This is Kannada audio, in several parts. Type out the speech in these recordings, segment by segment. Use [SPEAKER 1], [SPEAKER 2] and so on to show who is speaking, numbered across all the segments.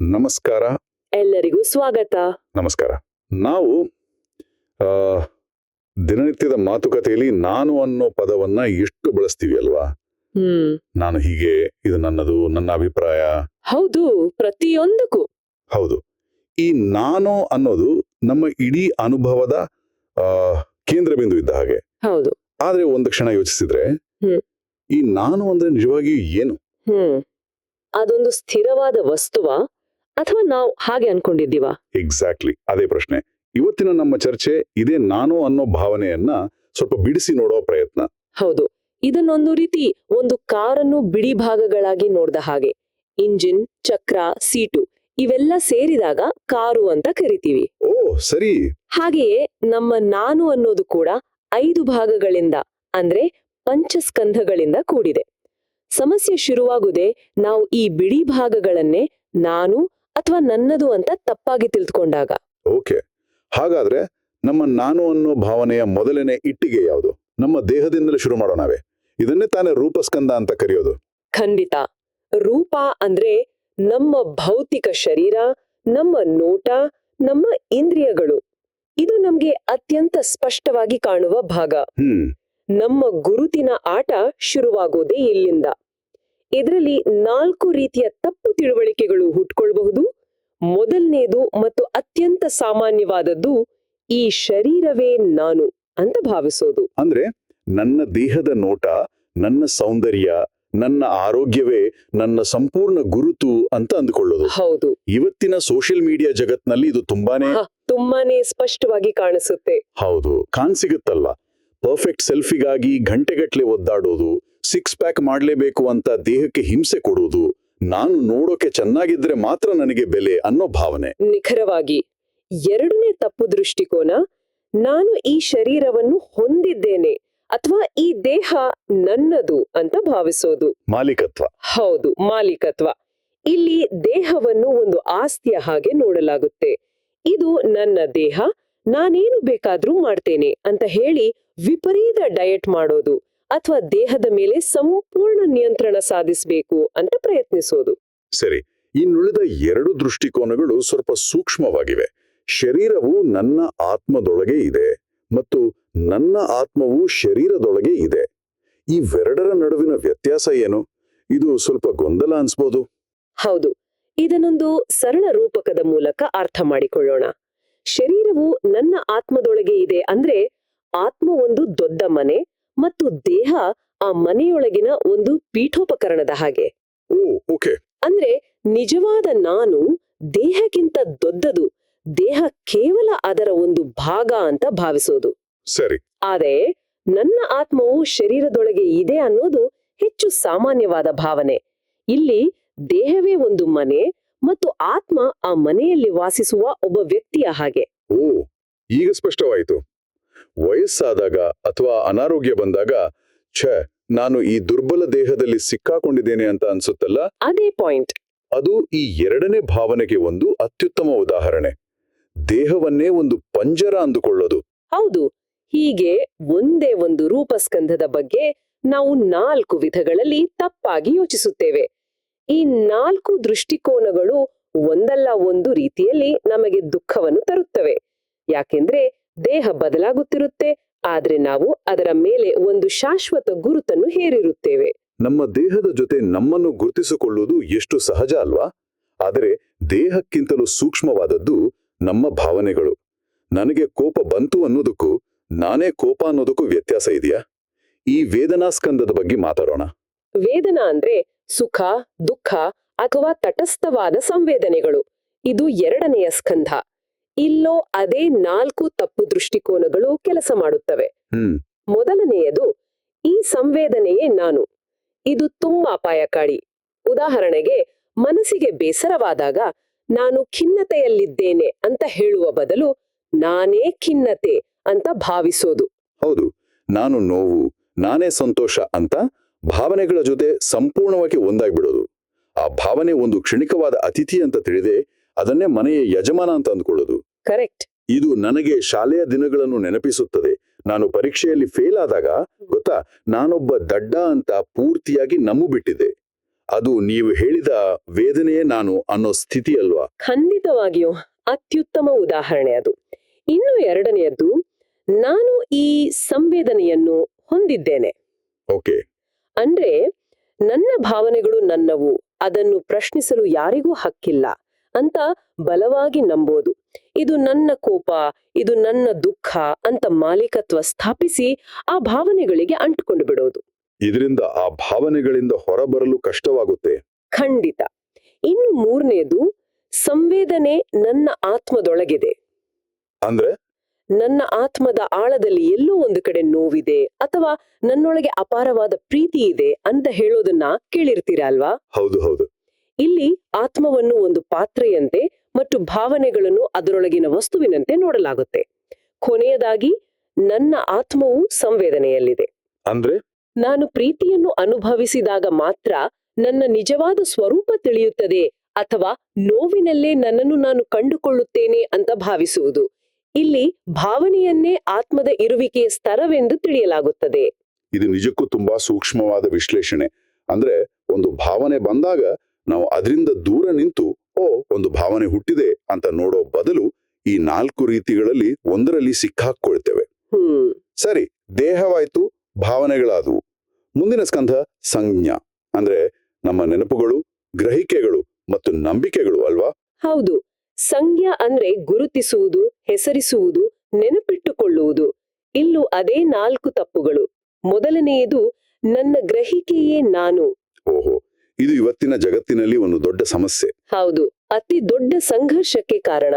[SPEAKER 1] ನಮಸ್ಕಾರ.
[SPEAKER 2] ಎಲ್ಲರಿಗೂ ಸ್ವಾಗತ.
[SPEAKER 1] ನಮಸ್ಕಾರ. ನಾವು ದಿನನಿತ್ಯದ ಮಾತುಕತೆಯಲ್ಲಿ ನಾನು ಅನ್ನೋ ಪದವನ್ನ ಎಷ್ಟು ಬಳಸ್ತೀವಿ ಅಲ್ವಾ? ನಾನು ಹೀಗೆ ಇದು ನನ್ನದು ನನ್ನ ಅಭಿಪ್ರಾಯ.
[SPEAKER 2] ಹೌದು ಪ್ರತಿಯೊಂದಕ್ಕೂ.
[SPEAKER 1] ಹೌದು. ಈ ನಾನು ಅನ್ನೋದು ನಮ್ಮ ಇಡೀ ಅನುಭವದ ಕೇಂದ್ರ ಬಿಂದು ಇದ್ದ ಹಾಗೆ.
[SPEAKER 2] ಹೌದು.
[SPEAKER 1] ಆದ್ರೆ ಒಂದು ಕ್ಷಣ ಯೋಚಿಸಿದ್ರೆ ಈ ನಾನು ಅಂದ್ರೆ ನಿಜವಾಗಿಯೂ ಏನು?
[SPEAKER 2] ಅದೊಂದು ಸ್ಥಿರವಾದ ವಸ್ತುವ. ಅಥವಾ ನಾವು ಹಾಗೆ ಅನ್ಕೊಂಡಿದ್ದೀವಾ?
[SPEAKER 1] ಎಕ್ಸಾಕ್ಟ್ಲಿ ಅದೇ ಪ್ರಶ್ನೆ. ಇವತ್ತಿನ ನಮ್ಮ ಚರ್ಚೆ ಇದೇ ನಾನು ಅನ್ನೋ ಭಾವನೆಯನ್ನ ಸ್ವಲ್ಪ ಬಿಡಿಸಿ ನೋಡೋ ಪ್ರಯತ್ನ.
[SPEAKER 2] ಹೌದು. ಇದನ್ನೊಂದು ರೀತಿ ಒಂದು ಕಾರನ್ನು ಬಿಡಿ ಭಾಗಗಳಾಗಿ ನೋಡ್ದ ಹಾಗೆ. ಇಂಜಿನ್ ಚಕ್ರ ಸೀಟು ಇವೆಲ್ಲ ಸೇರಿದಾಗ ಕಾರು ಅಂತ ಕರಿತೀವಿ.
[SPEAKER 1] ಓ ಸರಿ.
[SPEAKER 2] ಹಾಗೆಯೇ ನಮ್ಮ ನಾನು ಅನ್ನೋದು ಕೂಡ ಐದು ಭಾಗಗಳಿಂದ ಅಂದ್ರೆ ಪಂಚಸ್ಕಂಧಗಳಿಂದ ಕೂಡಿದೆ. ಸಮಸ್ಯೆ ಶುರುವಾಗುದೇ ನಾವು ಈ ಬಿಡಿ ಭಾಗಗಳನ್ನೇ ನಾನು ಅಥವಾ ನನ್ನದು ಅಂತ ತಪ್ಪಾಗಿ ತಿಳಿದುಕೊಂಡಾಗ
[SPEAKER 1] ಓಕೆ. ಹಾಗಾದ್ರೆ ನಮ್ಮ ನಾನು ಅನ್ನೋ ಭಾವನೆಯ ಮೊದಲನೇ ಇಟ್ಟಿಗೆ ಯಾವುದು? ನಮ್ಮ ದೇಹದಿಂದಲೇ ಶುರು ಮಾಡೋಣವೇ ಇದನ್ನೇ ತಾನೇ ರೂಪಸ್ಕಂದ ಅಂತ ಕರೆಯೋದು.
[SPEAKER 2] ಖಂಡಿತ. ರೂಪ ಅಂದ್ರೆ ನಮ್ಮ ಭೌತಿಕ ಶರೀರ ನಮ್ಮ ನೋಟ ನಮ್ಮ ಇಂದ್ರಿಯಗಳು. ಇದು ನಮ್ಗೆ ಅತ್ಯಂತ ಸ್ಪಷ್ಟವಾಗಿ ಕಾಣುವ ಭಾಗ. ನಮ್ಮ ಗುರುತಿನ ಆಟ ಶುರುವಾಗೋದೇ ಇಲ್ಲಿಂದ. ಇದರಲ್ಲಿ ನಾಲ್ಕು ರೀತಿಯ ತಪ್ಪು ತಿಳುವಳಿಕೆಗಳು ಹುಟ್ಕೊಳ್ಬಹುದು. ಮೊದಲನೆಯದು ಮತ್ತು ಅತ್ಯಂತ ಸಾಮಾನ್ಯವಾದದ್ದು ಈ ಶರೀರವೇ ನಾನು ಅಂತ ಭಾವಿಸೋದು.
[SPEAKER 1] ಅಂದ್ರೆ ನನ್ನ ದೇಹದ ನೋಟ ನನ್ನ ಸೌಂದರ್ಯ ನನ್ನ ಆರೋಗ್ಯವೇ ನನ್ನ ಸಂಪೂರ್ಣ ಗುರುತು ಅಂತ ಅಂದ್ಕೊಳ್ಳೋದು.
[SPEAKER 2] ಹೌದು.
[SPEAKER 1] ಇವತ್ತಿನ ಸೋಷಿಯಲ್ ಮೀಡಿಯಾ ಜಗತ್ನಲ್ಲಿ ಇದು ತುಂಬಾನೇ
[SPEAKER 2] ತುಂಬಾನೇ ಸ್ಪಷ್ಟವಾಗಿ ಕಾಣಿಸುತ್ತೆ.
[SPEAKER 1] ಹೌದು ಕಾಣ್ಸಿಗುತ್ತಲ್ವಾ ಪರ್ಫೆಕ್ಟ್ ಸೆಲ್ಫಿಗಾಗಿ ಗಂಟೆಗಟ್ಲೆ ಒದ್ದಾಡೋದು ಸಿಕ್ಸ್ ಪ್ಯಾಕ್ ಮಾಡಲೇಬೇಕು ಅಂತ ದೇಹಕ್ಕೆ ಹಿಂಸೆ ಕೊಡುವುದು ನಾನು ನೋಡೋಕೆ ಚೆನ್ನಾಗಿದ್ರೆ ಮಾತ್ರ ನನಗೆ ಬೆಲೆ ಅನ್ನೋ ಭಾವನೆ.
[SPEAKER 2] ನಿಖರವಾಗಿ ಎರಡನೇ ತಪ್ಪು ದೃಷ್ಟಿಕೋನ ನಾನು ಈ ಶರೀರವನ್ನು ಹೊಂದಿದ್ದೇನೆ ಅಥವಾ ಈ ದೇಹ ನನ್ನದು ಅಂತ ಭಾವಿಸೋದು.
[SPEAKER 1] ಮಾಲೀಕತ್ವ.
[SPEAKER 2] ಹೌದು ಮಾಲೀಕತ್ವ. ಇಲ್ಲಿ ದೇಹವನ್ನು ಒಂದು ಆಸ್ತಿಯ ಹಾಗೆ ನೋಡಲಾಗುತ್ತೆ. ಇದು ನನ್ನ ದೇಹ ನಾನೇನು ಬೇಕಾದ್ರೂ ಮಾಡ್ತೇನೆ ಅಂತ ಹೇಳಿ ವಿಪರೀತ ಡಯಟ್ ಮಾಡೋದು ಅಥವಾ ದೇಹದ ಮೇಲೆ ಸಂಪೂರ್ಣ ನಿಯಂತ್ರಣ ಸಾಧಿಸಬೇಕು ಅಂತ ಪ್ರಯತ್ನಿಸೋದು.
[SPEAKER 1] ಸರಿ ಇನ್ನುಳಿದ ಎರಡು ದೃಷ್ಟಿಕೋನಗಳು ಸ್ವಲ್ಪ ಸೂಕ್ಷ್ಮವಾಗಿವೆ. ಶರೀರವು ನನ್ನ ಆತ್ಮದೊಳಗೆ ಇದೆ ಮತ್ತು ನನ್ನ ಆತ್ಮವು ಶರೀರದೊಳಗೆ ಇದೆ. ಇವೆರಡರ ನಡುವಿನ ವ್ಯತ್ಯಾಸ ಏನು? ಇದು ಸ್ವಲ್ಪ ಗೊಂದಲ ಅನ್ಸ್ಬೋದು.
[SPEAKER 2] ಹೌದು ಇದನ್ನೊಂದು ಸರಳ ರೂಪಕದ ಮೂಲಕ ಅರ್ಥ ಮಾಡಿಕೊಳ್ಳೋಣ. ಶರೀರವು ನನ್ನ ಆತ್ಮದೊಳಗೆ ಇದೆ ಅಂದ್ರೆ ಆತ್ಮ ಒಂದು ದೊಡ್ಡ ಮನೆ ಮತ್ತು ದೇಹ ಆ ಮನೆಯೊಳಗಿನ ಒಂದು ಪೀಠೋಪಕರಣದ ಹಾಗೆ. ಅಂದ್ರೆ ನಿಜವಾದ ನಾನು ದೇಹಕ್ಕಿಂತ ದೊಡ್ಡದು ದೇಹ ಕೇವಲ ಅದರ ಒಂದು ಭಾಗ ಅಂತ ಭಾವಿಸೋದು.
[SPEAKER 1] ಸರಿ.
[SPEAKER 2] ಆದರೆ ನನ್ನ ಆತ್ಮವು ಶರೀರದೊಳಗೆ ಇದೆ ಅನ್ನೋದು ಹೆಚ್ಚು ಸಾಮಾನ್ಯವಾದ ಭಾವನೆ. ಇಲ್ಲಿ ದೇಹವೇ ಒಂದು ಮನೆ ಮತ್ತು ಆತ್ಮ ಆ ಮನೆಯಲ್ಲಿ ವಾಸಿಸುವ ಒಬ್ಬ ವ್ಯಕ್ತಿಯ ಹಾಗೆ.
[SPEAKER 1] ಓ ಈಗ ಸ್ಪಷ್ಟವಾಯಿತು. ವಯಸ್ಸಾದಾಗ ಅಥವಾ ಅನಾರೋಗ್ಯ ಬಂದಾಗ ಛ ನಾನು ಈ ದುರ್ಬಲ ದೇಹದಲ್ಲಿ ಸಿಕ್ಕಾಕೊಂಡಿದ್ದೇನೆ ಅಂತ ಅನ್ಸುತ್ತಲ್ಲ?
[SPEAKER 2] ಅದೇ ಪಾಯಿಂಟ್.
[SPEAKER 1] ಅದು ಈ ಎರಡನೇ ಭಾವನೆಗೆ ಒಂದು ಅತ್ಯುತ್ತಮ ಉದಾಹರಣೆ. ದೇಹವನ್ನೇ ಒಂದು ಪಂಜರ ಅಂದುಕೊಳ್ಳೋದು.
[SPEAKER 2] ಹೌದು. ಹೀಗೆ ಒಂದೇ ಒಂದು ರೂಪಸ್ಕಂಧದ ಬಗ್ಗೆ ನಾವು ನಾಲ್ಕು ವಿಧಗಳಲ್ಲಿ ತಪ್ಪಾಗಿ ಯೋಚಿಸುತ್ತೇವೆ. ಈ ನಾಲ್ಕು ದೃಷ್ಟಿಕೋನಗಳು ಒಂದಲ್ಲ ಒಂದು ರೀತಿಯಲ್ಲಿ ನಮಗೆ ದುಃಖವನ್ನು ತರುತ್ತವೆ. ಯಾಕೆಂದ್ರೆ ದೇಹ ಬದಲಾಗುತ್ತಿರುತ್ತೆ ಆದ್ರೆ ನಾವು ಅದರ ಮೇಲೆ ಒಂದು ಶಾಶ್ವತ ಗುರುತನ್ನು ಹೇರಿರುತ್ತೇವೆ.
[SPEAKER 1] ನಮ್ಮ ದೇಹದ ಜೊತೆ ನಮ್ಮನ್ನು ಗುರುತಿಸಿಕೊಳ್ಳುವುದು ಎಷ್ಟು ಸಹಜ ಅಲ್ವಾ? ಆದರೆ ದೇಹಕ್ಕಿಂತಲೂ ಸೂಕ್ಷ್ಮವಾದದ್ದು ನಮ್ಮ ಭಾವನೆಗಳು. ನನಗೆ ಕೋಪ ಬಂತು ಅನ್ನೋದಕ್ಕೂ ನಾನೇ ಕೋಪ ಅನ್ನೋದಕ್ಕೂ ವ್ಯತ್ಯಾಸ ಇದೆಯಾ? ಈ ವೇದನಾ ಸ್ಕಂದದ ಬಗ್ಗೆ ಮಾತಾಡೋಣ.
[SPEAKER 2] ವೇದನಾ ಅಂದ್ರೆ ಸುಖ ದುಃಖ ಅಥವಾ ತಟಸ್ಥವಾದ ಸಂವೇದನೆಗಳು. ಇದು ಎರಡನೆಯ ಸ್ಕಂಧ. ಇಲ್ಲೋ ಅದೇ ನಾಲ್ಕು ತಪ್ಪು ದೃಷ್ಟಿಕೋನಗಳು ಕೆಲಸ ಮಾಡುತ್ತವೆ. ಮೊದಲನೆಯದು ಈ ಸಂವೇದನೆಯೇ ನಾನು. ಇದು ತುಂಬಾ ಅಪಾಯಕಾರಿ. ಉದಾಹರಣೆಗೆ ಮನಸ್ಸಿಗೆ ಬೇಸರವಾದಾಗ ನಾನು ಖಿನ್ನತೆಯಲ್ಲಿದ್ದೇನೆ ಅಂತ ಹೇಳುವ ಬದಲು ನಾನೇ ಖಿನ್ನತೆ ಅಂತ ಭಾವಿಸೋದು.
[SPEAKER 1] ಹೌದು. ನಾನು ನೋವು ನಾನೇ ಸಂತೋಷ ಅಂತ ಭಾವನೆಗಳ ಜೊತೆ ಸಂಪೂರ್ಣವಾಗಿ ಒಂದಾಗಿಬಿಡೋದು. ಆ ಭಾವನೆ ಒಂದು ಕ್ಷಣಿಕವಾದ ಅತಿಥಿ ಅಂತ ತಿಳಿದೆ ಅದನ್ನೇ ಮನೆಯ ಯಜಮಾನ ಅಂತ ಅಂದ್ಕೊಳ್ಳೋದು.
[SPEAKER 2] ಕರೆಕ್ಟ್
[SPEAKER 1] ಇದು ನನಗೆ ಶಾಲೆಯ ದಿನಗಳನ್ನು ನೆನಪಿಸುತ್ತದೆ. ನಾನು ಪರೀಕ್ಷೆಯಲ್ಲಿ ಫೇಲ್ ಆದಾಗ ಗೊತ್ತಾ ನಾನೊಬ್ಬ ದಡ್ಡ ಅಂತ ಪೂರ್ತಿಯಾಗಿ ನಂಬು ಬಿಟ್ಟಿದೆ ಅದು ನೀವು ಹೇಳಿದ ವೇದನೆಯೇ ನಾನು ಅನ್ನೋ ಸ್ಥಿತಿ ಅಲ್ವಾ
[SPEAKER 2] ಖಂಡಿತವಾಗಿಯೂ ಅತ್ಯುತ್ತಮ ಉದಾಹರಣೆ ಅದು. ಇನ್ನು ಎರಡನೆಯದ್ದು ನಾನು ಈ ಸಂವೇದನೆಯನ್ನು ಹೊಂದಿದ್ದೇನೆ.
[SPEAKER 1] ಓಕೆ.
[SPEAKER 2] ಅಂದ್ರೆ ನನ್ನ ಭಾವನೆಗಳು ನನ್ನವು ಅದನ್ನು ಪ್ರಶ್ನಿಸಲು ಯಾರಿಗೂ ಹಕ್ಕಿಲ್ಲ. ಅಂತ ಬಲವಾಗಿ ನಂಬೋದು. ಇದು ನನ್ನ ಕೋಪ ಇದು ನನ್ನ ದುಃಖ ಅಂತ ಮಾಲೀಕತ್ವ ಸ್ಥಾಪಿಸಿ ಆ ಭಾವನೆಗಳಿಗೆ ಅಂಟುಕೊಂಡು ಬಿಡೋದು.
[SPEAKER 1] ಇದರಿಂದ ಆ ಭಾವನೆಗಳಿಂದ ಹೊರಬರಲು ಕಷ್ಟವಾಗುತ್ತೆ.
[SPEAKER 2] ಖಂಡಿತ. ಇನ್ನು ಮೂರನೇದು ಸಂವೇದನೆ ನನ್ನ ಆತ್ಮದೊಳಗಿದೆ.
[SPEAKER 1] ಅಂದ್ರೆ?
[SPEAKER 2] ನನ್ನ ಆತ್ಮದ ಆಳದಲ್ಲಿ ಎಲ್ಲೋ ಒಂದು ಕಡೆ ನೋವಿದೆ ಅಥವಾ ನನ್ನೊಳಗೆ ಅಪಾರವಾದ ಪ್ರೀತಿ ಇದೆ ಅಂತ ಹೇಳೋದನ್ನ ಕೇಳಿರ್ತೀರಾ ಅಲ್ವಾ?
[SPEAKER 1] ಹೌದು ಹೌದು.
[SPEAKER 2] ಇಲ್ಲಿ ಆತ್ಮವನ್ನು ಒಂದು ಪಾತ್ರೆಯಂತೆ ಮತ್ತು ಭಾವನೆಗಳನ್ನು ಅದರೊಳಗಿನ ವಸ್ತುವಿನಂತೆ ನೋಡಲಾಗುತ್ತೆ. ಕೊನೆಯದಾಗಿ ನನ್ನ ಆತ್ಮವು ಸಂವೇದನೆಯಲ್ಲಿದೆ.
[SPEAKER 1] ಅಂದ್ರೆ?
[SPEAKER 2] ನಾನು ಪ್ರೀತಿಯನ್ನು ಅನುಭವಿಸಿದಾಗ ಮಾತ್ರ ನನ್ನ ನಿಜವಾದ ಸ್ವರೂಪ ತಿಳಿಯುತ್ತದೆ ಅಥವಾ ನೋವಿನಲ್ಲೇ ನನ್ನನ್ನು ನಾನು ಕಂಡುಕೊಳ್ಳುತ್ತೇನೆ ಅಂತ ಭಾವಿಸುವುದು. ಇಲ್ಲಿ ಭಾವನೆಯನ್ನೇ ಆತ್ಮದ ಇರುವಿಕೆಯ ಸ್ತರವೆಂದು ತಿಳಿಯಲಾಗುತ್ತದೆ.
[SPEAKER 1] ಇದು ನಿಜಕ್ಕೂ ತುಂಬಾ ಸೂಕ್ಷ್ಮವಾದ ವಿಶ್ಲೇಷಣೆ. ಅಂದ್ರೆ ಒಂದು ಭಾವನೆ ಬಂದಾಗ ನಾವು ಅದರಿಂದ ದೂರ ನಿಂತು ಓ ಒಂದು ಭಾವನೆ ಹುಟ್ಟಿದೆ ಅಂತ ನೋಡೋ ಬದಲು ಈ ನಾಲ್ಕು ರೀತಿಗಳಲ್ಲಿ ಒಂದರಲ್ಲಿ ಸಿಕ್ಕಾಕೊಳ್ತೇವೆ
[SPEAKER 2] ಹ್ಮ್.
[SPEAKER 1] ಸರಿ ದೇಹವಾಯ್ತು ಭಾವನೆಗಳಾದವು. ಮುಂದಿನ ಸ್ಕಂಧ ಸಂಜ್ಞಾ. ಅಂದ್ರೆ ನಮ್ಮ ನೆನಪುಗಳು ಗ್ರಹಿಕೆಗಳು ಮತ್ತು ನಂಬಿಕೆಗಳು ಅಲ್ವಾ?
[SPEAKER 2] ಹೌದು. ಸಂಜ್ಞಾ ಅಂದ್ರೆ ಗುರುತಿಸುವುದು ಹೆಸರಿಸುವುದು ನೆನಪಿಟ್ಟುಕೊಳ್ಳುವುದು. ಇಲ್ಲೂ ಅದೇ ನಾಲ್ಕು ತಪ್ಪುಗಳು. ಮೊದಲನೆಯದು ನನ್ನ ಗ್ರಹಿಕೆಯೇ ನಾನು.
[SPEAKER 1] ಓಹೋ ಇದು ಇವತ್ತಿನ ಜಗತ್ತಿನಲ್ಲಿ ಒಂದು ದೊಡ್ಡ ಸಮಸ್ಯೆ.
[SPEAKER 2] ಹೌದು ಅತಿ ದೊಡ್ಡ ಸಂಘರ್ಷಕ್ಕೆ ಕಾರಣ.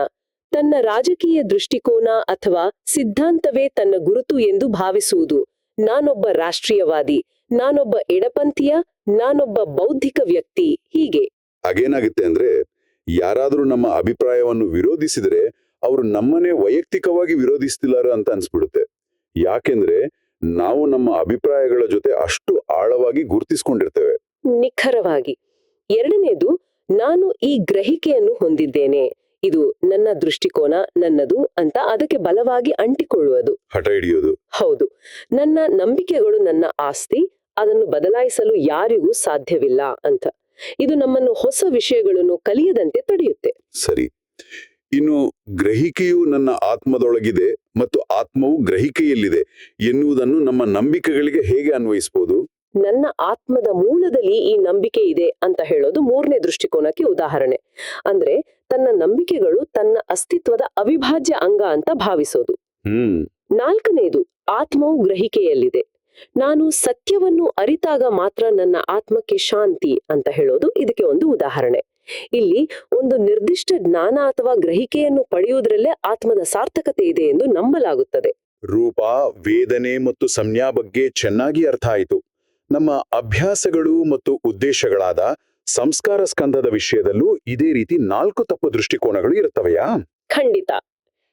[SPEAKER 2] ತನ್ನ ರಾಜಕೀಯ ದೃಷ್ಟಿಕೋನ ಅಥವಾ ಸಿದ್ಧಾಂತವೇ ತನ್ನ ಗುರುತು ಎಂದು ಭಾವಿಸುವುದು. ನಾನೊಬ್ಬ ರಾಷ್ಟ್ರೀಯವಾದಿ ನಾನೊಬ್ಬ ಎಡಪಂಥೀಯ ನಾನೊಬ್ಬ ಬೌದ್ಧಿಕ ವ್ಯಕ್ತಿ ಹೀಗೆ.
[SPEAKER 1] ಹಾಗೇನಾಗುತ್ತೆ ಅಂದ್ರೆ ಯಾರಾದ್ರೂ ನಮ್ಮ ಅಭಿಪ್ರಾಯವನ್ನು ವಿರೋಧಿಸಿದರೆ ಅವರು ನಮ್ಮನ್ನೇ ವೈಯಕ್ತಿಕವಾಗಿ ವಿರೋಧಿಸ್ತಿಲ್ಲಾರ ಅಂತ ಅನ್ಸ್ಬಿಡುತ್ತೆ. ಯಾಕೆಂದ್ರೆ ನಾವು ನಮ್ಮ ಅಭಿಪ್ರಾಯಗಳ ಜೊತೆ ಅಷ್ಟು ಆಳವಾಗಿ ಗುರ್ತಿಸ್ಕೊಂಡಿರ್ತೇವೆ.
[SPEAKER 2] ನಿಖರವಾಗಿ. ಎರಡನೇದು ನಾನು ಈ ಗ್ರಹಿಕೆಯನ್ನು ಹೊಂದಿದ್ದೇನೆ. ಇದು ನನ್ನ ದೃಷ್ಟಿಕೋನ ನನ್ನದು ಅಂತ ಅದಕ್ಕೆ ಬಲವಾಗಿ ಅಂಟಿಕೊಳ್ಳುವುದು.
[SPEAKER 1] ಹಠ ಹಿಡಿಯೋದು.
[SPEAKER 2] ಹೌದು. ನನ್ನ ನಂಬಿಕೆಗಳು ನನ್ನ ಆಸ್ತಿ ಅದನ್ನು ಬದಲಾಯಿಸಲು ಯಾರಿಗೂ ಸಾಧ್ಯವಿಲ್ಲ ಅಂತ. ಇದು ನಮ್ಮನ್ನು ಹೊಸ ವಿಷಯಗಳನ್ನು ಕಲಿಯದಂತೆ ತಡೆಯುತ್ತೆ.
[SPEAKER 1] ಸರಿ. ಇನ್ನು ಗ್ರಹಿಕೆಯು ನನ್ನ ಆತ್ಮದೊಳಗಿದೆ ಮತ್ತು ಆತ್ಮವು ಗ್ರಹಿಕೆಯಲ್ಲಿದೆ ಎನ್ನುವುದನ್ನು ನಮ್ಮ ನಂಬಿಕೆಗಳಿಗೆ ಹೇಗೆ ಅನ್ವಯಿಸಬಹುದು
[SPEAKER 2] ನನ್ನ ಆತ್ಮದ ಮೂಲದಲ್ಲಿ ಈ ನಂಬಿಕೆ ಇದೆ ಅಂತ ಹೇಳೋದು ಮೂರನೇ ದೃಷ್ಟಿಕೋನಕ್ಕೆ ಉದಾಹರಣೆ. ಅಂದ್ರೆ ತನ್ನ ನಂಬಿಕೆಗಳು ತನ್ನ ಅಸ್ತಿತ್ವದ ಅವಿಭಾಜ್ಯ ಅಂಗ ಅಂತ ಭಾವಿಸೋದು.
[SPEAKER 1] ಹ್ಮ್.
[SPEAKER 2] ನಾಲ್ಕನೇದು ಆತ್ಮವು ಗ್ರಹಿಕೆಯಲ್ಲಿದೆ. ನಾನು ಸತ್ಯವನ್ನು ಅರಿತಾಗ ಮಾತ್ರ ನನ್ನ ಆತ್ಮಕ್ಕೆ ಶಾಂತಿ ಅಂತ ಹೇಳೋದು ಇದಕ್ಕೆ ಒಂದು ಉದಾಹರಣೆ. ಇಲ್ಲಿ ಒಂದು ನಿರ್ದಿಷ್ಟ ಜ್ಞಾನ ಅಥವಾ ಗ್ರಹಿಕೆಯನ್ನು ಪಡೆಯುವುದರಲ್ಲೇ ಆತ್ಮದ ಸಾರ್ಥಕತೆ ಇದೆ ಎಂದು ನಂಬಲಾಗುತ್ತದೆ.
[SPEAKER 1] ರೂಪ ವೇದನೆ ಮತ್ತು ಸಂಜ್ಞಾ ಬಗ್ಗೆ ಚೆನ್ನಾಗಿ ಅರ್ಥ ಆಯಿತು. ನಮ್ಮ ಅಭ್ಯಾಸಗಳು ಮತ್ತು ಉದ್ದೇಶಗಳಾದ ಸಂಸ್ಕಾರ ಸ್ಕಂದದ ವಿಷಯದಲ್ಲೂ ಇದೇ ರೀತಿ ನಾಲ್ಕು ತಪ್ಪು ದೃಷ್ಟಿಕೋನಗಳು ಇರುತ್ತವೆಯಾ?
[SPEAKER 2] ಖಂಡಿತ.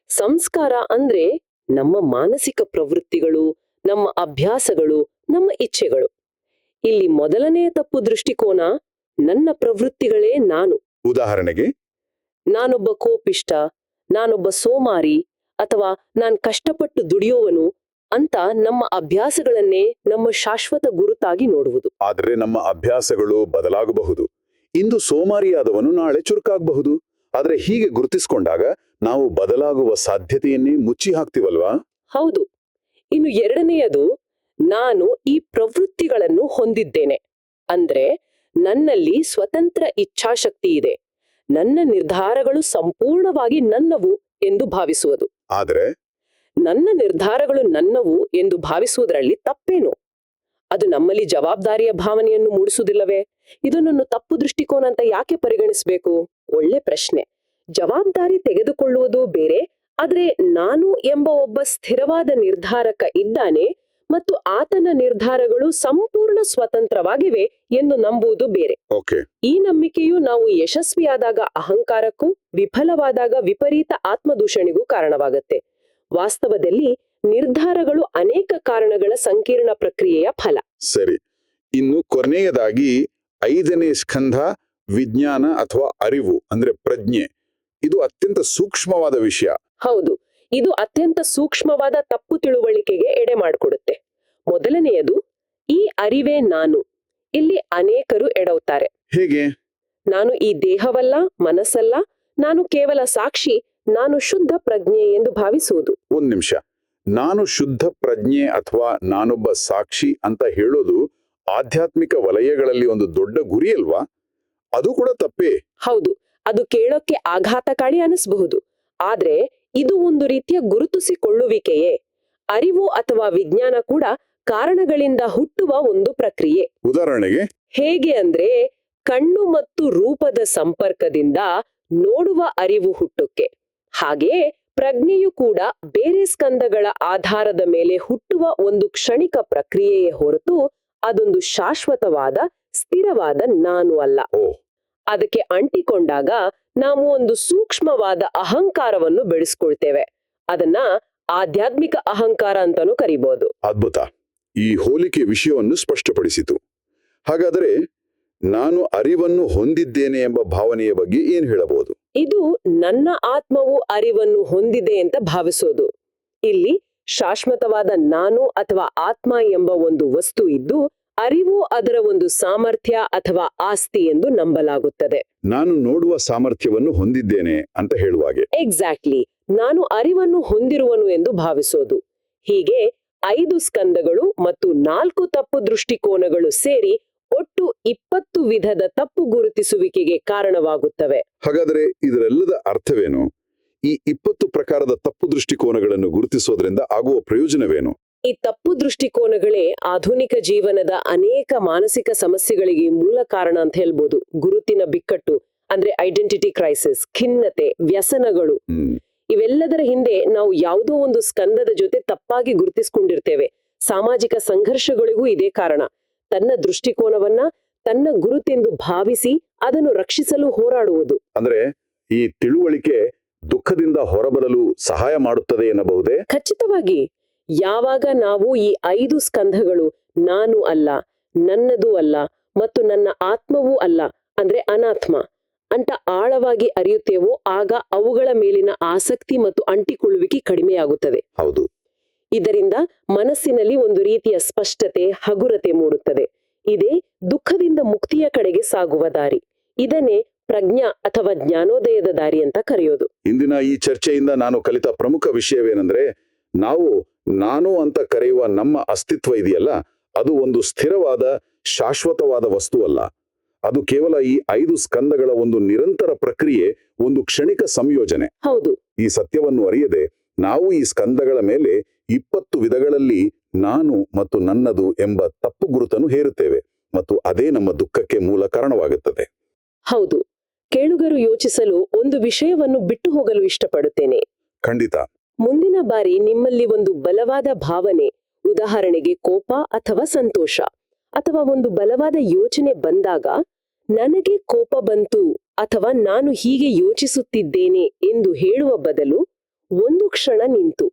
[SPEAKER 2] ಸಂಸ್ಕಾರ ಅಂದ್ರೆ ನಮ್ಮ ಮಾನಸಿಕ ಪ್ರವೃತ್ತಿಗಳು ನಮ್ಮ ಅಭ್ಯಾಸಗಳು ನಮ್ಮ ಇಚ್ಛೆಗಳು. ಇಲ್ಲಿ ಮೊದಲನೇ ತಪ್ಪು ದೃಷ್ಟಿಕೋನ ನನ್ನ ಪ್ರವೃತ್ತಿಗಳೇ ನಾನು.
[SPEAKER 1] ಉದಾಹರಣೆಗೆ?
[SPEAKER 2] ನಾನೊಬ್ಬ ಕೋಪಿಷ್ಟ ನಾನೊಬ್ಬ ಸೋಮಾರಿ ಅಥವಾ ನಾನ್ ಕಷ್ಟಪಟ್ಟು ದುಡಿಯೋವನು ಅಂತ ನಮ್ಮ ಅಭ್ಯಾಸಗಳನ್ನೇ ನಮ್ಮ ಶಾಶ್ವತ ಗುರುತಾಗಿ ನೋಡುವುದು.
[SPEAKER 1] ಆದರೆ ನಮ್ಮ ಅಭ್ಯಾಸಗಳು ಬದಲಾಗಬಹುದು. ಇಂದು ಸೋಮಾರಿಯಾದವನು ನಾಳೆ ಚುರುಕಾಗಬಹುದು. ಆದರೆ ಹೀಗೆ ಗುರುತಿಸಿಕೊಂಡಾಗ ನಾವು ಬದಲಾಗುವ ಸಾಧ್ಯತೆಯನ್ನೇ ಮುಚ್ಚಿ ಹಾಕ್ತಿವಲ್ವಾ?
[SPEAKER 2] ಹೌದು. ಇನ್ನು ಎರಡನೆಯದು ನಾನು ಈ ಪ್ರವೃತ್ತಿಗಳನ್ನು ಹೊಂದಿದ್ದೇನೆ. ಅಂದ್ರೆ ನನ್ನಲ್ಲಿ ಸ್ವತಂತ್ರ ಇಚ್ಛಾಶಕ್ತಿ ಇದೆ. ನನ್ನ ನಿರ್ಧಾರಗಳು ಸಂಪೂರ್ಣವಾಗಿ ನನ್ನವು ಎಂದು ಭಾವಿಸುವುದು.
[SPEAKER 1] ಆದರೆ
[SPEAKER 2] ನನ್ನ ನಿರ್ಧಾರಗಳು ನನ್ನವು ಎಂದು ಭಾವಿಸುವುದರಲ್ಲಿ ತಪ್ಪೇನು? ಅದು ನಮ್ಮಲ್ಲಿ ಜವಾಬ್ದಾರಿಯ ಭಾವನೆಯನ್ನು ಮೂಡಿಸುವುದಿಲ್ಲವೇ? ಇದನ್ನು ತಪ್ಪು ದೃಷ್ಟಿಕೋನ ಅಂತ ಯಾಕೆ ಪರಿಗಣಿಸಬೇಕು? ಒಳ್ಳೆ ಪ್ರಶ್ನೆ. ಜವಾಬ್ದಾರಿ ತೆಗೆದುಕೊಳ್ಳುವುದು ಬೇರೆ ಆದ್ರೆ ನಾನು ಎಂಬ ಒಬ್ಬ ಸ್ಥಿರವಾದ ನಿರ್ಧಾರಕ ಇದ್ದಾನೆ ಮತ್ತು ಆತನ ನಿರ್ಧಾರಗಳು ಸಂಪೂರ್ಣ ಸ್ವತಂತ್ರವಾಗಿವೆ ಎಂದು ನಂಬುವುದು ಬೇರೆ. ಈ ನಂಬಿಕೆಯು ನಾವು ಯಶಸ್ವಿಯಾದಾಗ ಅಹಂಕಾರಕ್ಕೂ ವಿಫಲವಾದಾಗ ವಿಪರೀತ ಆತ್ಮದೂಷಣೆಗೂ ಕಾರಣವಾಗುತ್ತೆ. ವಾಸ್ತವದಲ್ಲಿ ನಿರ್ಧಾರಗಳು ಅನೇಕ ಕಾರಣಗಳ ಸಂಕೀರ್ಣ ಪ್ರಕ್ರಿಯೆಯ ಫಲ.
[SPEAKER 1] ಸರಿ. ಇನ್ನು ಕೊನೆಯದಾಗಿ ಐದನೇ ಸ್ಕಂಧ ವಿಜ್ಞಾನ ಅಥವಾ ಅರಿವು ಅಂದ್ರೆ ಪ್ರಜ್ಞೆ. ಇದು ಅತ್ಯಂತ ಸೂಕ್ಷ್ಮವಾದ ವಿಷಯ.
[SPEAKER 2] ಹೌದು. ಇದು ಅತ್ಯಂತ ಸೂಕ್ಷ್ಮವಾದ ತಪ್ಪು ತಿಳುವಳಿಕೆಗೆ ಎಡೆ ಮಾಡಿಕೊಡುತ್ತೆ. ಮೊದಲನೆಯದು ಈ ಅರಿವೇ ನಾನು. ಇಲ್ಲಿ ಅನೇಕರು ಎಡವುತ್ತಾರೆ.
[SPEAKER 1] ಹೇಗೆ?
[SPEAKER 2] ನಾನು ಈ ದೇಹವಲ್ಲ ಮನಸ್ಸಲ್ಲ ನಾನು ಕೇವಲ ಸಾಕ್ಷಿ ನಾನು ಶುದ್ಧ ಪ್ರಜ್ಞೆ ಎಂದು ಭಾವಿಸುವುದು.
[SPEAKER 1] ಒಂದ್ ನಿಮಿಷ. ನಾನು ಶುದ್ಧ ಪ್ರಜ್ಞೆ ಅಥವಾ ನಾನೊಬ್ಬ ಸಾಕ್ಷಿ ಅಂತ ಹೇಳೋದು ಆಧ್ಯಾತ್ಮಿಕ ವಲಯಗಳಲ್ಲಿ ಒಂದು ದೊಡ್ಡ ಗುರಿ ಅಲ್ವಾ? ಅದು ಕೂಡ ತಪ್ಪೇ.
[SPEAKER 2] ಹೌದು. ಅದು ಕೇಳೋಕೆ ಆಘಾತಕಾರಿ ಅನಿಸಬಹುದು. ಆದ್ರೆ ಇದು ಒಂದು ರೀತಿಯ ಗುರುತಿಸಿಕೊಳ್ಳುವಿಕೆಯೇ. ಅರಿವು ಅಥವಾ ವಿಜ್ಞಾನ ಕೂಡ ಕಾರಣಗಳಿಂದ ಹುಟ್ಟುವ ಒಂದು ಪ್ರಕ್ರಿಯೆ.
[SPEAKER 1] ಉದಾಹರಣೆಗೆ?
[SPEAKER 2] ಹೇಗೆ ಅಂದ್ರೆ ಕಣ್ಣು ಮತ್ತು ರೂಪದ ಸಂಪರ್ಕದಿಂದ ನೋಡುವ ಅರಿವು ಹುಟ್ಟುಕ್ಕೆ. ಹಾಗೆಯೇ ಪ್ರಜ್ಞೆಯು ಕೂಡ ಬೇರೆ ಸ್ಕಂದಗಳ ಆಧಾರದ ಮೇಲೆ ಹುಟ್ಟುವ ಒಂದು ಕ್ಷಣಿಕ ಪ್ರಕ್ರಿಯೆಯೇ ಹೊರತು ಅದೊಂದು ಶಾಶ್ವತವಾದ ಸ್ಥಿರವಾದ ನಾನು ಅಲ್ಲ. ಅದಕ್ಕೆ ಅಂಟಿಕೊಂಡಾಗ ನಾವು ಒಂದು ಸೂಕ್ಷ್ಮವಾದ ಅಹಂಕಾರವನ್ನು ಬೆಳೆಸ್ಕೊಳ್ತೇವೆ. ಅದನ್ನ ಆಧ್ಯಾತ್ಮಿಕ ಅಹಂಕಾರ ಅಂತಲೂ ಕರಿಬಹುದು
[SPEAKER 1] ಅದ್ಭುತ. ಈ ಹೋಲಿಕೆ ವಿಷಯವನ್ನು ಸ್ಪಷ್ಟಪಡಿಸಿತು. ಹಾಗಾದರೆ ನಾನು ಅರಿವನ್ನು ಹೊಂದಿದ್ದೇನೆ ಎಂಬ ಭಾವನೆಯ ಬಗ್ಗೆ ಏನ್ ಹೇಳಬಹುದು?
[SPEAKER 2] ಇದು ನನ್ನ ಆತ್ಮವು ಅರಿವನ್ನು ಹೊಂದಿದೆ ಅಂತ ಭಾವಿಸೋದು. ಇಲ್ಲಿ ಶಾಶ್ವತವಾದ ನಾನು ಅಥವಾ ಆತ್ಮ ಎಂಬ ಒಂದು ವಸ್ತು ಇದ್ದು ಅರಿವು ಅದರ ಒಂದು ಸಾಮರ್ಥ್ಯ ಅಥವಾ ಆಸ್ತಿ ಎಂದು ನಂಬಲಾಗುತ್ತದೆ.
[SPEAKER 1] ನಾನು ನೋಡುವ ಸಾಮರ್ಥ್ಯವನ್ನು ಹೊಂದಿದ್ದೇನೆ ಅಂತ ಹೇಳುವಾಗೆ
[SPEAKER 2] ಎಕ್ಸಾಕ್ಟ್ಲಿ ನಾನು ಅರಿವನ್ನು ಹೊಂದಿರುವನು ಎಂದು ಭಾವಿಸೋದು. ಹೀಗೆ ಐದು ಸ್ಕಂದಗಳು ಮತ್ತು ನಾಲ್ಕು ತಪ್ಪು ದೃಷ್ಟಿಕೋನಗಳು ಸೇರಿ ಒಟ್ಟು ಇಪ್ಪತ್ತು ವಿಧದ ತಪ್ಪು ಗುರುತಿಸುವಿಕೆಗೆ ಕಾರಣವಾಗುತ್ತವೆ.
[SPEAKER 1] ಹಾಗಾದರೆ ಇದರೆಲ್ಲದ ಅರ್ಥವೇನು? ಈ ಇಪ್ಪತ್ತು ಪ್ರಕಾರದ ತಪ್ಪು ದೃಷ್ಟಿಕೋನಗಳನ್ನು ಗುರುತಿಸೋದ್ರಿಂದ ಆಗುವ ಪ್ರಯೋಜನವೇನು?
[SPEAKER 2] ಈ ತಪ್ಪು ದೃಷ್ಟಿಕೋನಗಳೇ ಆಧುನಿಕ ಜೀವನದ ಅನೇಕ ಮಾನಸಿಕ ಸಮಸ್ಯೆಗಳಿಗೆ ಮೂಲ ಕಾರಣ ಅಂತ ಹೇಳ್ಬೋದು. ಗುರುತಿನ ಬಿಕ್ಕಟ್ಟು ಅಂದ್ರೆ ಐಡೆಂಟಿಟಿ ಕ್ರೈಸಿಸ್ ಖಿನ್ನತೆ ವ್ಯಸನಗಳು. ಇವೆಲ್ಲದರ ಹಿಂದೆ ನಾವು ಯಾವುದೋ ಒಂದು ಸ್ಕಂದದ ಜೊತೆ ತಪ್ಪಾಗಿ ಗುರುತಿಸಿಕೊಂಡಿರ್ತೇವೆ. ಸಾಮಾಜಿಕ ಸಂಘರ್ಷಗಳಿಗೂ ಇದೇ ಕಾರಣ. ತನ್ನ ದೃಷ್ಟಿಕೋನವನ್ನ ತನ್ನ ಗುರುತೆಂದು ಭಾವಿಸಿ ಅದನ್ನು ರಕ್ಷಿಸಲು ಹೋರಾಡುವುದು.
[SPEAKER 1] ಅಂದ್ರೆ ಈ ತಿಳುವಳಿಕೆ ದುಃಖದಿಂದ ಹೊರಬರಲು ಸಹಾಯ ಮಾಡುತ್ತದೆ ಎನ್ನಬಹುದೇ?
[SPEAKER 2] ಖಚಿತವಾಗಿ ಯಾವಾಗ ನಾವು ಈ ಐದು ಸ್ಕಂಧಗಳು ನಾನು ಅಲ್ಲ ನನ್ನದು ಅಲ್ಲ ಮತ್ತು ನನ್ನ ಆತ್ಮವೂ ಅಲ್ಲ ಅಂದ್ರೆ ಅನಾತ್ಮ ಅಂತ ಆಳವಾಗಿ ಅರಿಯುತ್ತೇವೋ ಆಗ ಅವುಗಳ ಮೇಲಿನ ಆಸಕ್ತಿ ಮತ್ತು ಅಂಟಿಕೊಳ್ಳುವಿಕೆ ಕಡಿಮೆಯಾಗುತ್ತದೆ.
[SPEAKER 1] ಹೌದು.
[SPEAKER 2] ಇದರಿಂದ ಮನಸ್ಸಿನಲ್ಲಿ ಒಂದು ರೀತಿಯ ಸ್ಪಷ್ಟತೆ ಹಗುರತೆ ಮೂಡುತ್ತದೆ. ಇದೇ ದುಃಖದಿಂದ ಮುಕ್ತಿಯ ಕಡೆಗೆ ಸಾಗುವ ದಾರಿ. ಇದನ್ನೇ ಪ್ರಜ್ಞಾ ಅಥವಾ ಜ್ಞಾನೋದಯದ ದಾರಿ ಅಂತ ಕರೆಯೋದು.
[SPEAKER 1] ಇಂದಿನ ಈ ಚರ್ಚೆಯಿಂದ ನಾನು ಕಲಿತ ಪ್ರಮುಖ ವಿಷಯವೇನೆಂದ್ರೆ ನಾವು ನಾನು ಅಂತ ಕರೆಯುವ ನಮ್ಮ ಅಸ್ತಿತ್ವ ಇದೆಯಲ್ಲ ಅದು ಒಂದು ಸ್ಥಿರವಾದ ಶಾಶ್ವತವಾದ ವಸ್ತು ಅಲ್ಲ. ಅದು ಕೇವಲ ಈ ಐದು ಸ್ಕಂದಗಳ ಒಂದು ನಿರಂತರ ಪ್ರಕ್ರಿಯೆ ಒಂದು ಕ್ಷಣಿಕ ಸಂಯೋಜನೆ.
[SPEAKER 2] ಹೌದು.
[SPEAKER 1] ಈ ಸತ್ಯವನ್ನು ಅರಿಯದೆ ನಾವು ಈ ಸ್ಕಂದಗಳ ಮೇಲೆ ಇಪ್ಪತ್ತು ವಿಧಗಳಲ್ಲಿ ನಾನು ಮತ್ತು ನನ್ನದು ಎಂಬ ತಪ್ಪು ಗುರುತನ್ನು ಹೇರುತ್ತೇವೆ ಮತ್ತು ಅದೇ ನಮ್ಮ ದುಃಖಕ್ಕೆ ಮೂಲ ಕಾರಣವಾಗುತ್ತದೆ.
[SPEAKER 2] ಹೌದು. ಕೇಳುಗರು ಯೋಚಿಸಲು ಒಂದು ವಿಷಯವನ್ನು ಬಿಟ್ಟು ಹೋಗಲು ಇಷ್ಟಪಡುತ್ತೇನೆ.
[SPEAKER 1] ಖಂಡಿತ.
[SPEAKER 2] ಮುಂದಿನ ಬಾರಿ ನಿಮ್ಮಲ್ಲಿ ಒಂದು ಬಲವಾದ ಭಾವನೆ ಉದಾಹರಣೆಗೆ ಕೋಪ ಅಥವಾ ಸಂತೋಷ ಅಥವಾ ಒಂದು ಬಲವಾದ ಯೋಚನೆ ಬಂದಾಗ ನನಗೆ ಕೋಪ ಬಂತು ಅಥವಾ ನಾನು ಹೀಗೆ ಯೋಚಿಸುತ್ತಿದ್ದೇನೆ ಎಂದು ಹೇಳುವ ಬದಲು ಒಂದು ಕ್ಷಣ ನಿಂತು.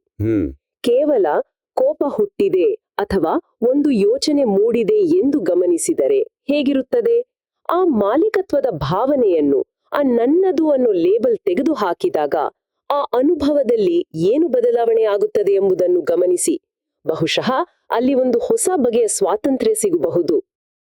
[SPEAKER 2] ಕೇವಲ ಕೋಪ ಹುಟ್ಟಿದೆ ಅಥವಾ ಒಂದು ಯೋಚನೆ ಮೂಡಿದೆ ಎಂದು ಗಮನಿಸಿದರೆ ಹೇಗಿರುತ್ತದೆ? ಆ ಮಾಲೀಕತ್ವದ ಭಾವನೆಯನ್ನು, ಆ ನನ್ನದು ಅನ್ನೋ ಲೇಬಲ್ ತೆಗೆದು ಹಾಕಿದಾಗ ಆ ಅನುಭವದಲ್ಲಿ ಏನು ಬದಲಾವಣೆ ಆಗುತ್ತದೆ ಎಂಬುದನ್ನು ಗಮನಿಸಿ. ಬಹುಶಃ ಅಲ್ಲಿ ಒಂದು ಹೊಸ ಬಗೆಯ ಸ್ವಾತಂತ್ರ್ಯ ಸಿಗಬಹುದು.